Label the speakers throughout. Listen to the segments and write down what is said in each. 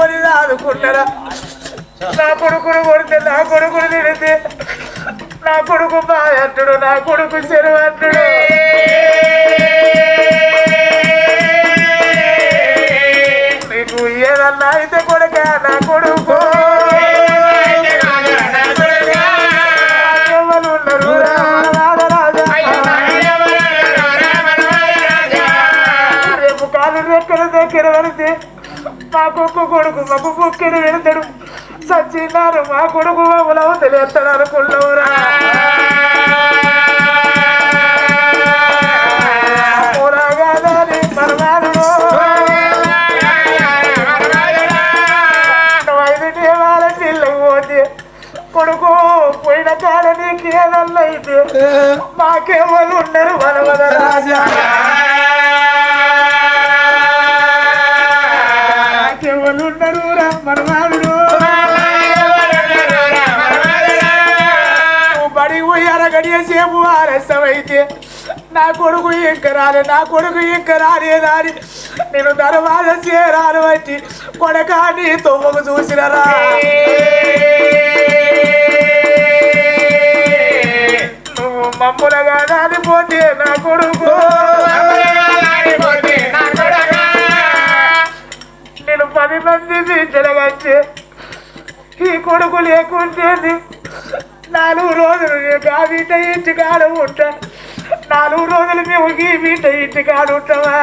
Speaker 1: పట్టుకొని ఆదుకున్నారా నా కొడుకును కొడితే నా కొడుకును తిడితే నా కొడుకు బాధంటుడు నా కొడుకు చెరువంటుడు నీకు ఏదన్నా అయితే కొడుక నా కొడుకు. ఉన్నారు రేపు కాలు రెక్కల దగ్గర పడితే మా కుక్క కొడుకు మాకు కుక్కిని వెళ్తాడు సచ్చినారు మా కొడుకు మమ్మల్ని తెలియస్తాడు అనుకున్నావురా. కొడుకు పోయిన కాడ నీకు ఏదన్నా అయితే మాకెవరు ఉండరు మనవద రాజా. అరగడియ సేపు ఆలస్యమైతే నా కొడుకు ఇంకరాలి నా కొడుకు ఇంక రాలేదాని నేను. దర్వాజ చేరాను వచ్చి కొడక నీ తొమ్మకు చూసినరా నువ్వు మమ్ములగా దానిపోతే నా కొడుకు. నేను పది మంది బిడ్డలగచ్చే ఈ కొడుకు లేకుంటేది నాలుగు రోజులు నేను ఆ బిడ్డ ఇంటి కాడ ఉంటా నాలుగు రోజులు మేము ఈ బిడ్డ ఇంటి కాడ ఉంటామా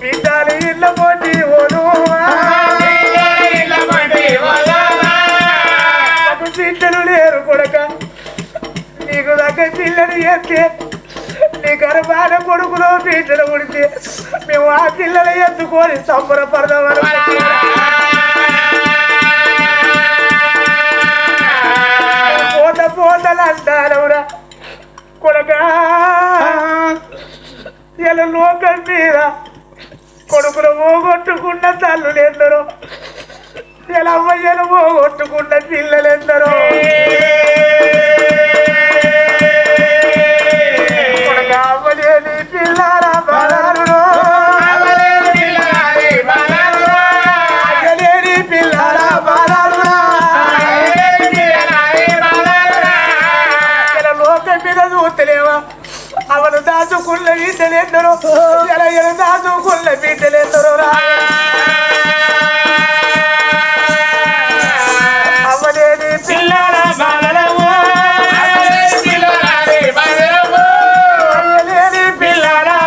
Speaker 1: బిడ్డలు ఇళ్ళ పోటీ బిడ్డలు లేరు కొడక. నీకు దగ్గర పిల్లని ఎత్తే నీ గర్భాన కొడుకులో బిడ్డలు ఉడితే మేము ఆ పిల్లలు ఎత్తుకొని సంబరపడదాం అనుకుంటున్నాం పోతలు అంటారవురా కొడక? ఇలా లోకం మీద కొడుకులు పోగొట్టుకున్న తల్లులు ఎందరో ఇలా అమ్మయ్యలు పోగొట్టుకున్న పిల్లలు ఎందరో దాచుకున్న బిడ్డలెందరో ఇలా ఇలా దాచుకున్న బిడ్డలెందరో రా. అవ్వలేని పిల్లల బాలలము అయ్యలేని పిల్లల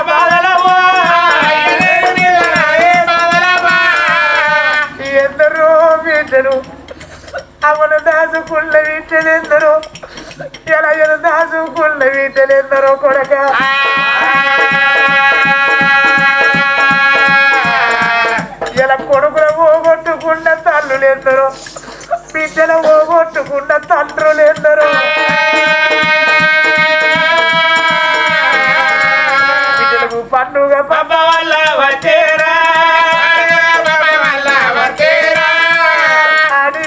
Speaker 1: బాలలము అవను దాచుకున్న బిడ్డలెందరో ఇలా దాచుకున్న బిడ్డలెందరో కొడక? తల్లులు ఎందరో బిడ్డలు పోగొట్టుకున్న తండ్రులు ఎందరో బిడ్డలకు పండుగ పబ్బ వల్ల వచ్చేరా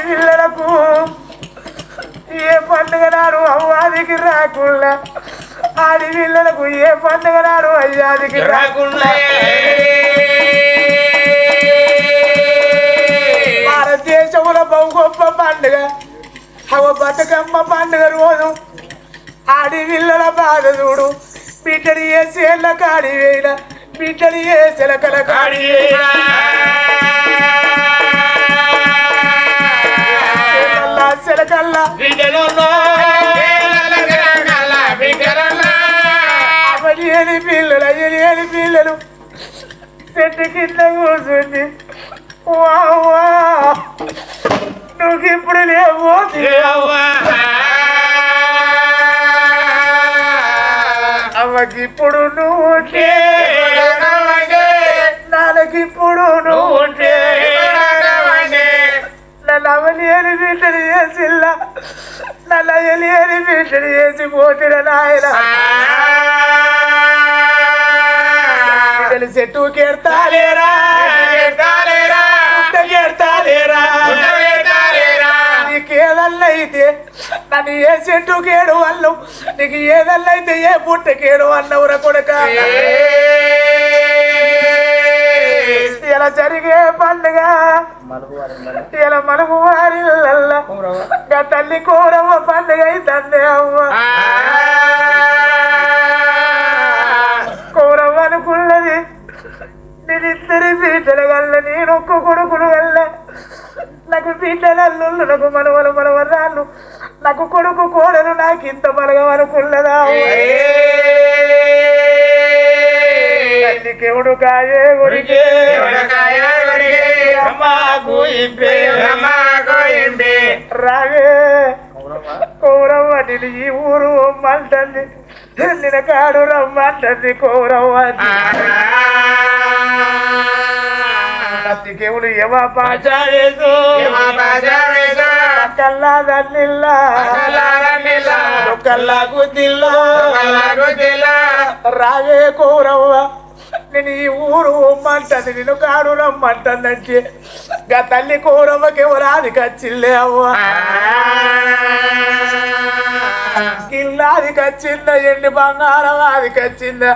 Speaker 1: పిల్లలకు ఏ పండుగ నాడు అవ్వాదికి రాకుండా ఆడి పిల్లలకు ఏ పండుగ నాడు అయ్యాదికి రాకుండా. పండుగ. అవ బతుకమ్మ పండుగ రోజు. ఆడి పిల్లల బాధ చూడు. బిడ్డని ఏ సేళ్ళ కాడి వేయన. బిడ్డని ఏ సెలకల కాడి సెలకల్లా అవని పిల్లలు అయ్యని పిల్లలు. చెట్టు కింద కూర్చుంది. వా నువ్వు ఇప్పుడు లేవు అవ్వకి ఇప్పుడు నువ్వు ఉంటే నాన్నకిప్పుడు నువ్వు అవలేని బిడ్డలు చేసిల్లా నన్ను అయ్యలేని బిడ్డలు చేసి పోతిన నాయన. చెట్టు కేడతాలేరా కేడతాలేరా ఏదన్నా అయితే నన్ను ఏ చెట్టు కేడు వాళ్ళు నీకు ఏదల్లైతే ఏ పుట్టకి కేడు అల్లవురా కొడుక. ఇలా జరిగే పండుగ. ఇలా మనము వారి తల్లి కూడవ పండుగ అయితే అమ్మ కూరవ్వనుకున్నది నేను ఇద్దరి బిడ్డల గల్ల నేను ఒక్క కొడుకుడు వల్ల నాకు బిడ్డల అల్లుళ్ళు నాకు మనవలు మనవరాళ్ళు నాకు కొడుకు కోడలు నాకు ఇంత బలగమనుకున్నదా తల్లికెవడు కాయే ఒరిగే రావే. కౌరవ్వ నేను ఈ ఊరు రమ్మంటుంది. నిన్న కాడు రమ్మంటుంది కౌరవ్వ. దేవుడు ఏమా పాచ కల్లా దన్నిల్లా కల్లా రావే కౌరవ్వ. నేను ఈ ఊరు రమ్మంటుంది నేను కాడు రమ్మంటుందంటే. గా తల్లి కౌరవ్వకి ఎవరాది కచ్చిల్లే అవ్వ. ఇల్లాది కచ్చిందా ఎండి బంగారం అది కచ్చిందా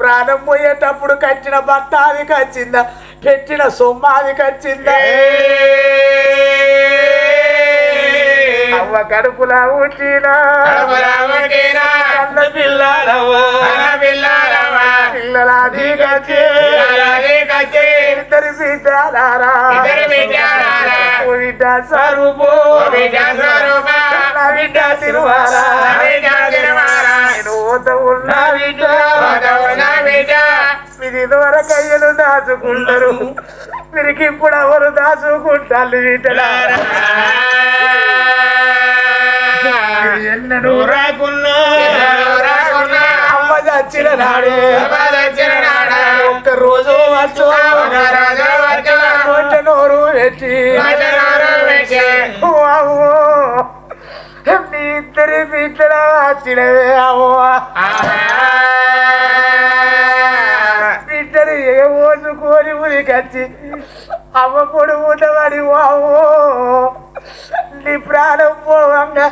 Speaker 1: ప్రాణం పోయేటప్పుడు కట్టిన బట్ట అది కచ్చిందా పెట్టిన సొమ్మ అది కచ్చిందా అవ్వ కడుపులా ఉంచినా కన్న పిల్లలవ్వ. పిల్లలాది కచ్చి ఇద్దరి బిడ్డలారా. ఓ బిడ్డ సరుపు నా బిడ్డ తిరువారా. దాచుకుంటారు. మీరు ఇప్పుడు ఎవరు దాచుకుంటారు ఎన్నడూ అమ్మ చచ్చిన నాడే. ఒక్క రోజు వచ్చు నోరు పెట్టి. మీ ఇద్దరి బిడ్డల వచ్చినవే అవ్వ. ఉరికొచ్చి అమ్మ పొడుగు వాడి వావో నీ ప్రాణం పోవంగా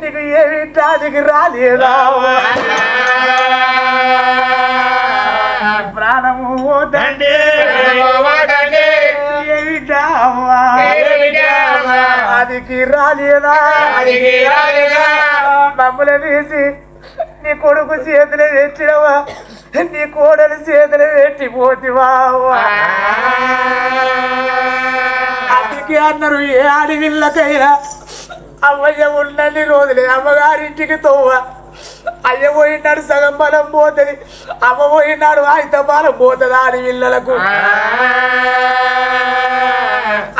Speaker 1: నీకు ఏమి దానికి రాలేదా? ప్రాణము పోతండి అదికి రాలేదా? మమ్మల్ని తీసి నీ కొడుకు చేతులు పెట్టినవా నీ కోడలు చేతులు పెట్టి పోతివా అందుకే అన్నారు ఏ ఆడవిళ్ళకైనా అమ్మయ్య ఉన్నన్ని రోజులే అమ్మగారింటికి తోవ. అయ్య పోయినాడు సగం బలం పోతుంది అమ్మ పోయినాడు ఆయన బలం పోతుంది ఆడవిళ్ళలకు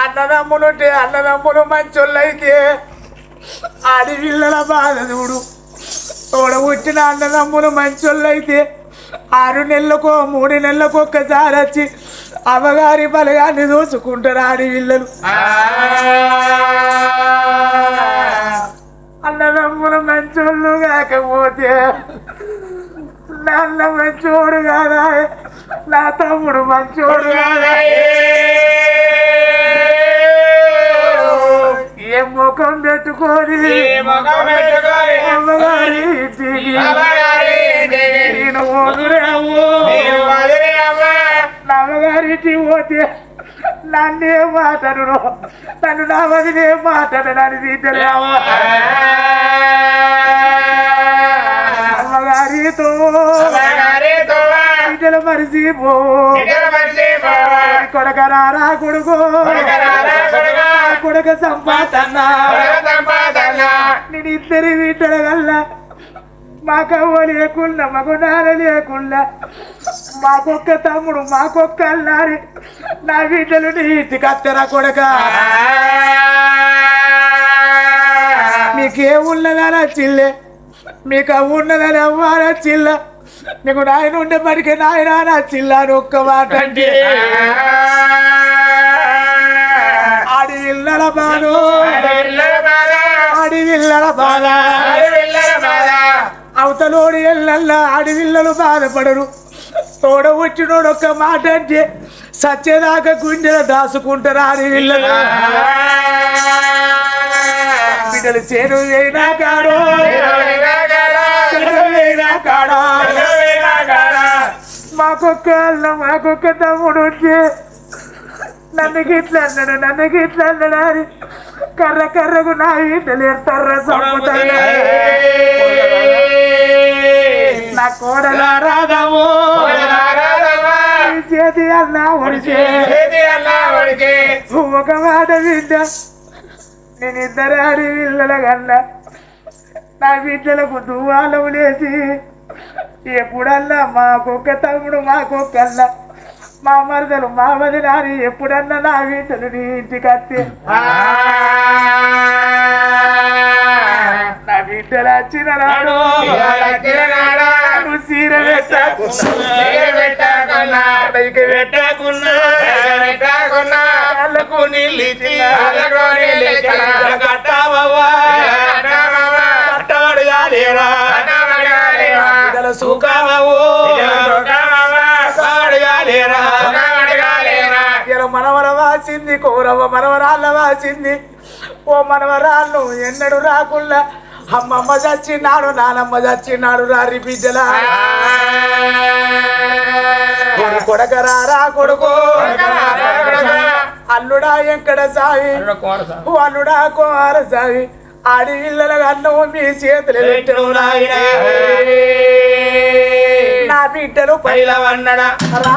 Speaker 1: అన్నదమ్ములుంటే అన్నదమ్ములు మంచోళ్ళైతే ఆడవిళ్ళల బాధ చూడు. తోడ పుట్టిన అన్నదమ్ములు మంచోళ్ళైతే ఆరు నెలలకో మూడు నెలలకు ఒక్కసారి వచ్చి అమ్మగారి బలగాన్ని దోసుకుంటారు ఆడవిళ్ళలు అన్నదమ్ములు మంచోళ్ళు కాకపోతే నాన్న మంచోడు కాదా? నా తమ్ముడు మంచోడు కాదా. ముఖం పెట్టుకొని అమ్మగారి నేను వదిలేవు నమ్మగారింటికి పోతే నన్నే మాట్లాడు నన్ను నా వదిలే మాట్లాడు నన్ను తీటలేవు అమ్మగారితో బిడ్డలు మరిసిపో కొడకరారా కొడుకు. కొడుక సంపాదన. నేను ఇద్దరి వల్ల మాకవ్వ లేకుండా మాకు నాన్న లేకుండా మాకొక్క తమ్ముడు మాకొక్క అల్లారి. నా బిడ్డలు నీ ఇంటికి అత్తరా కొడక? మీకేమున్నదనా చిల్లె? మీకు అవ్వ ఉన్నదని అవ్వాలా చిల్ల? మీకు నాయన ఉండే పడికి నాయన నా చిల్ల అని ఒక్క మాట అంటే. బాను ఆడి ఇళ్ళల బాధ అవతలోడి ఎల్లల్లా ఆడివిల్లలు బాధపడరు తోడ వచ్చినోడు ఒక్క మాట అంటే సత్యదాకా గుండెల దాసుకుంటారు ఆడివిల్లలు బిడ్డలు చేరు అయినా కాడో అయినా కాడో మాకొక్క అల్ల మాకొక్క తమ్ముడు ఉంటే నన్ను గిట్ల అన్నాడు నన్ను గిట్ల అన్నాడు అని కర్ర కర్రకు నా వీటలు ఎడతారా సంపుతారా నా కోడల
Speaker 2: రాధవు
Speaker 1: చేతి అన్న ఒడిచే. ఒక మాట బిడ్డ నేను ఇద్దరు ఆడి పిల్లల కన్నా నా బిడ్డలకు దువాలం లేసి ఎప్పుడన్నా మా కుక్క తమ్ముడు మా కుక్కల్లా మా మరదలు మా వదిలారి ఎప్పుడన్నా నా బిడ్డలు నీ ఇంటికి వస్తే నా బిడ్డలు వచ్చిన నాడు సీర
Speaker 2: పెట్టకున్నా
Speaker 1: పెట్టాలకు నీళ్ళిచ్చి
Speaker 2: కట్టావా కట్టబడిగా లేరా బిడ్డల సుఖమవు
Speaker 1: కౌరవ మనవరాళ్ళ వాసింది. ఓ మనవరాళ్ళు ఎన్నడు రాకుండా అమ్మమ్మ చచ్చినాడు నానమ్మ చచ్చినాడు రారి బిడ్డలా. కొడకరారా కొడకరా రా కొడుకు. అల్లుడా ఎక్కడ సావి ఓ అల్లుడా కుమార సావి ఆడి పిల్లల అన్నం మీ చేతులు పెట్టను నాయన. నా బిడ్డలు పై
Speaker 2: పైలవన్నడా.
Speaker 1: రా.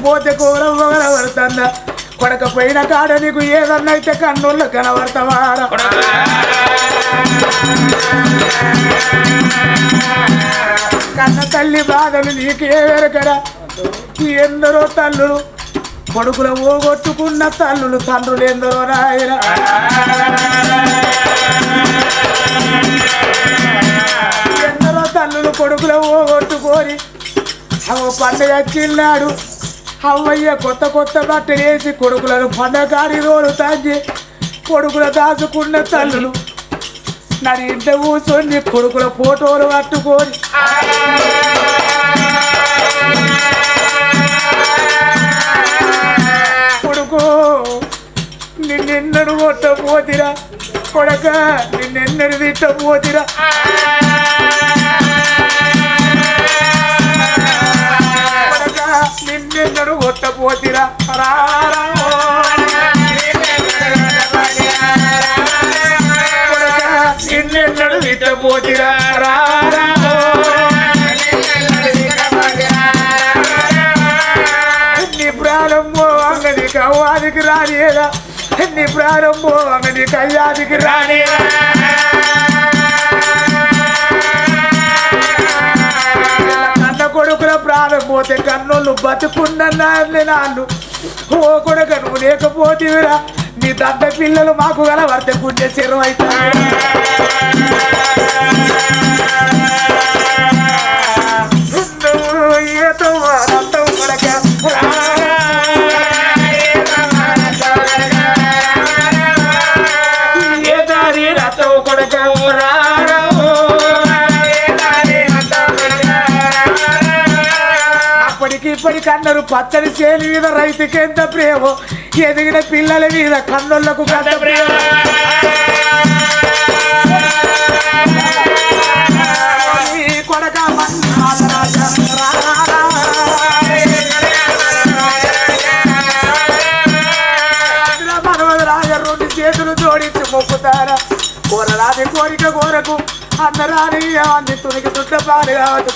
Speaker 1: పోతే చచ్చిపోతే కౌరవ కనబడుతుందా కొడక పైన కాడ నీకు ఏదన్నైతే అయితే కన్నుల్లో కనబడతావాడ కన్న తల్లి బాధలు నీకే వెరకరా ఎందరో తల్లులు కొడుకుల ఓగొట్టుకున్న తల్లులు తండ్రులు ఎందరో రాయన ఎందరో తల్లులు కొడుకుల ఓగొట్టుకొని అవ పండుగ చిన్నాడు అవ్వయ్య కొత్త కొత్త బట్టలు వేసి కొడుకులను పండగారి రోడ్డు తాగి కొడుకుల దాచుకున్న తల్లులు. నన్ను ఇంట కూర్చొని కొడుకుల ఫోటోలు పట్టుకొని. కొడుకు నిన్నెన్నడు కొట్టపోతిరా కొడక నిన్నెన్నడు తిట్టపోతిరా నిన్నెన్నడు కొట్టపోతిరా రారా కొడక నిన్నెన్నడు తిట్టపోతిరా రారా నీ ప్రారంభో అంగని కవ్వాదికి రానియదా నీ ప్రారంభో అంగని కయ్యాదికి రానియదా లేకపోతే పోతే కన్నులు బతుకున్న నాన్ను ఓ కొడుక నువ్వు లేకపోతేవిరా నీ దద్ద పిల్లలు మాకు గల వర్త చెరువు
Speaker 2: అవుతాయి
Speaker 1: అప్పటికి ఇప్పటికి అన్నారు పచ్చడి చేలి మీద రైతుకి ఎంత ప్రేమో? ఎదిగిన పిల్లల మీద కన్నులకు గంట ప్రేమ. కొడక రెండు చేతులు జోడించి మొక్కుతారా? కోరరాని కోరిక కోరకు అందరాని అన్ని తునికి దుడ్డ పాలు కావచ్చు